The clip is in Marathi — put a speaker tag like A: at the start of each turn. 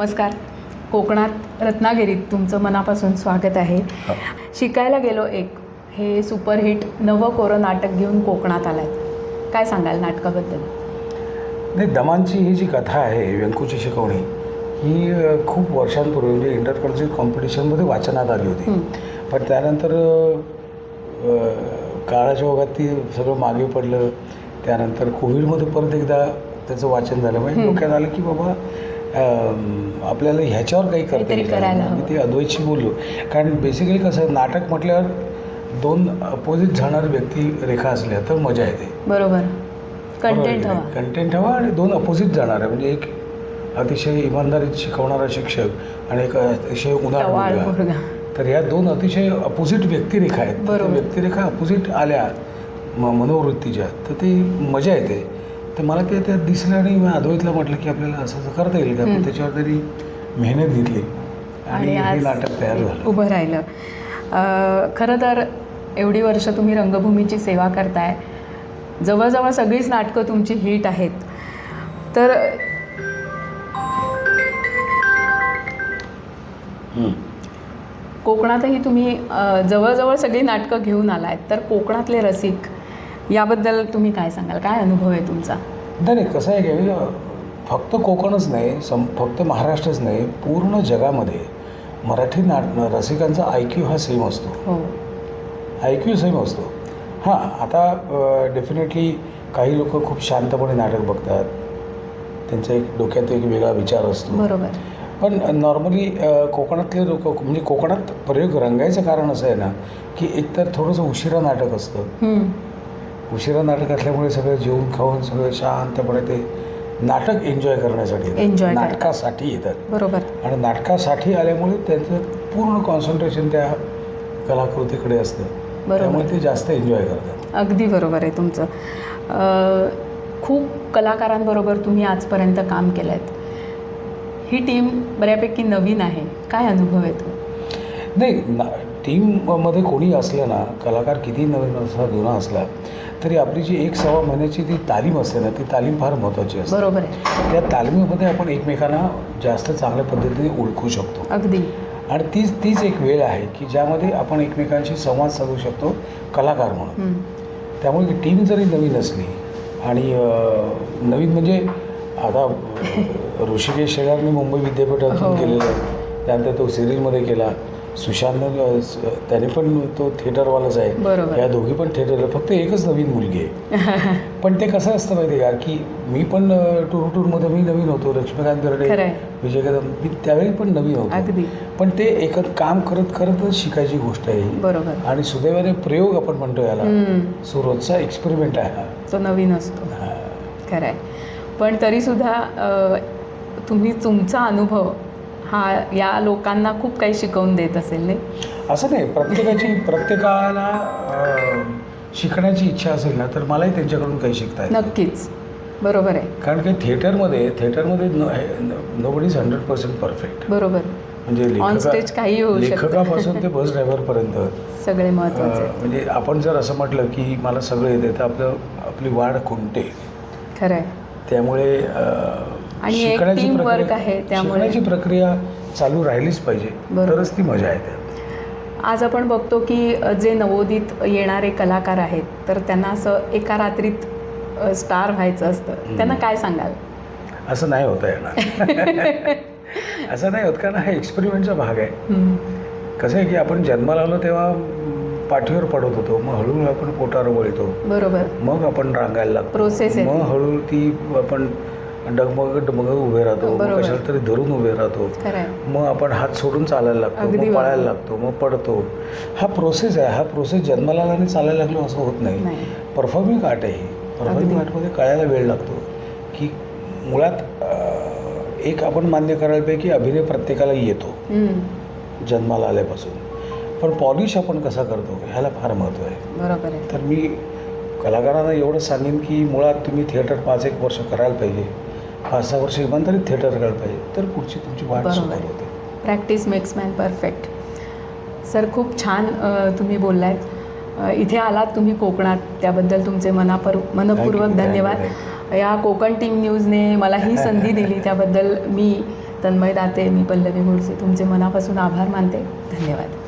A: नमस्कार. कोकणात रत्नागिरीत तुमचं मनापासून स्वागत आहे.
B: हो.
A: शिकायला गेलो एक. हे सुपरहिट नवं कोरं नाटक घेऊन कोकणात आलाय काय सांगाल नाटकाबद्दल?
B: नाही दमांची ही जी कथा आहे व्यंकूची शिकवणी ही खूप वर्षांपूर्वी म्हणजे इंटर कॉलेज कॉम्पिटिशनमध्ये वाचनात आली होती. पण त्यानंतर काळाच्या ओघात ती सगळं मागे पडलं. त्यानंतर कोविडमध्ये परत एकदा त्याचं वाचन झालं. म्हणजे. डोक्यात आलं की बाबा आपल्याला ह्याच्यावर काही करता येईल मी. ते अद्वैतशी बोललो. कारण बेसिकली कसं नाटक म्हटल्यावर दोन अपोजिट जाणारे व्यक्ती रेखा असल्या तर मजा येते.
A: बरोबर. कंटेंट हवा.
B: कंटेंट हवा आणि दोन अपोजिट जाणार. आहे म्हणजे एक अतिशय इमानदारीत शिकवणारा शिक्षक आणि एक अतिशय मुलगा. तर ह्या दोन अतिशय अपोजिट व्यक्तिरेखा आहेत. व्यक्तिरेखा अपोजिट आल्या मनोवृत्तीच्या तर ती मजा येते. तर मला ते त्यात दिसलं आणि मी अद्वैतला म्हटलं की आपल्याला असं असं करता येईल का? त्याच्यावर तरी मेहनत घेतली आणि हे नाटक तयार झालं.
A: उभं राहिलं. अं, खरं तर एवढी वर्ष तुम्ही रंगभूमीची सेवा करताय. जवळजवळ सगळीच नाटकं तुमची हिट आहेत. तर
B: हं.
A: कोकणातही तुम्ही अ, जवळजवळ सगळी नाटकं घेऊन आलात तर कोकणातले रसिक याबद्दल तुम्ही काय सांगाल? काय अनुभव आहे तुमचा?
B: नाही नाही कसं आहे की फक्त कोकणच नाही सम फक्त महाराष्ट्रच नाही पूर्ण जगामध्ये मराठी नाट रसिकांचा आय क्यू हा सेम असतो. आय क्यू सेम असतो. हां आता डेफिनेटली काही लोक खूप शांतपणे नाटक बघतात. त्यांचा एक डोक्यात एक वेगळा विचार असतो.
A: बरोबर.
B: पण नॉर्मली कोकणातले लोक म्हणजे कोकणात प्रयोग रंगायचं कारण असं आहे ना की एकतर थोडंसं उशिरा नाटक असतं. उशिरा नाटक असल्यामुळे सगळं जेवून खाऊन सगळं शांतपणे ते नाटक एन्जॉय करण्यासाठी
A: करतात.
B: नाटकासाठी येतात.
A: बरोबर.
B: आणि नाटकासाठी आल्यामुळे त्यांचं पूर्ण कॉन्सन्ट्रेशन त्या कलाकृतीकडे असतं.
A: बरोबर.
B: त्यामुळे ते जास्त एन्जॉय करतात.
A: अगदी बरोबर आहे तुमचं. खूप कलाकारांबरोबर तुम्ही आजपर्यंत काम केलं आहे ही टीम बऱ्यापैकी नवीन आहे. काय अनुभव येतो
B: नाही ना टीममध्ये कोणी असलं ना कलाकार किती नवीन असला जुना असला तरी आपली जी एक सव्वा महिन्याची ती तालीम असते ना ती तालीम फार महत्त्वाची असते.
A: बरोबर आहे.
B: त्या तालमीमध्ये आपण एकमेकांना जास्त चांगल्या पद्धतीने ओळखू शकतो.
A: अगदी.
B: आणि तीच तीच एक वेळ आहे की ज्यामध्ये आपण एकमेकांशी संवाद साधू शकतो कलाकार म्हणून. त्यामुळे टीम जरी नवीन असली आणि नवीन म्हणजे आता ऋषिकेश शेलारने मुंबई विद्यापीठातून
A: हो.
B: केलेलं आहे. त्यानंतर तो सिरियलमध्ये केला. सुशांतनं अ, स- त्याने पण तो थिएटरवालाच आहे
A: बरोबर.
B: या दोघी पण थिएटरला फक्त एकच नवीन मुलगी आहे पण ते कसं असतं माहिती आहे का की मी पण टूर टूरमध्ये मी नवीन होतो लक्ष्मीकांत
A: आहे.
B: विजय कदम मी त्यावेळी पण नवीन होतो पण ते एकत काम करत करतच शिकायची गोष्ट आहे.
A: बरोबर
B: आणि सुदैवाने प्रयोग आपण म्हणतो याला. सो रोजचा एक्सपेरिमेंट आहे हा
A: तो नवीन असतो. खरं आहे पण तरीसुद्धा तुम्ही तुमचा अनुभव हा या लोकांना खूप काही शिकवून देत असेल नाही
B: असं नाही प्रत्येकाची प्रत्येकाला शिकण्याची इच्छा असेल ना तर मलाही त्यांच्याकडून काही शिकता येतं.
A: नक्कीच. बरोबर आहे.
B: कारण की थिएटरमध्ये थिएटरमध्ये nobody is hundred percent perfect
A: बरोबर.
B: म्हणजे
A: ऑन स्टेज काही होऊ
B: लेखकापासून ते बस ड्रायव्हरपर्यंत
A: सगळे
B: महत्त्वाचे म्हणजे आपण जर असं म्हटलं की मला सगळं येते तर आपलं आपली वाढ खुंटते
A: खरं आहे.
B: त्यामुळे
A: आणि एक
B: प्रक्रिया-
A: work आहे, त्यामुळे-
B: शिकण्याची प्रक्रिया चालू राहिलीच पाहिजे.
A: बरोबर.
B: तरच ती मजा येते.
A: आज आपण बघतो की अ, जे नवोदित येणारे कलाकार आहेत तर त्यांना असं एका रात्रीत अ, स्टार व्हायचं असतं. त्यांना काय सांगाल?
B: असं नाही होता येणार. असं नाही होत कारण हा एक्सपेरिमेंटचा भाग आहे.
A: हम्म.
B: कसं आहे की आपण जन्माला आलो तेव्हा पाठीवर पडत होतो मग हळूहळू आपण पोटावर वळतो
A: बरोबर.
B: मग आपण रांगायला लागतो.
A: Process आहे
B: मग
A: ती.
B: हळूहळू ती आपण डगमग डगमग उभे राहतो. मग. कशाला तरी धरून उभे राहतो. मग आपण हात सोडून चालायला लागतो. मग. पळायला लागतो. मग पडतो. हा प्रोसेस आहे. हा प्रोसेस जन्माला आणि चालायला लागलो असं होत नाही. परफॉर्मिंग आर्ट आहे. परफॉर्मिंग आर्टमध्ये कळायला वेळ लागतो. की मुळात एक आपण मान्य करायला पाहिजे की अभिनय प्रत्येकाला येतो. जन्माला आल्यापासून. पण पॉलिश आपण कसा करतो? ह्याला फार महत्त्व आहे.
A: बरोबर आहे.
B: तर मी कलाकारांना एवढंच सांगेन की मुळात तुम्ही थिएटर पाच एक वर्ष करायला पाहिजे. पाच सहा वर्ष इमानदारीत थिएटर करायला पाहिजे. तर पुढची तुमची वाट. सुधार होते
A: practice makes man perfect sir खूप छान तुम्ही बोललात. इथे आलात तुम्ही कोकणात. त्याबद्दल तुमचे मनापर मनपूर्वक धन्यवाद. या कोकण टीम न्यूजने मला ही संधी दिली. त्याबद्दल मी तन्मय दाते मी पल्लवी गोडसे तुमचे मनापासून आभार मानते. धन्यवाद.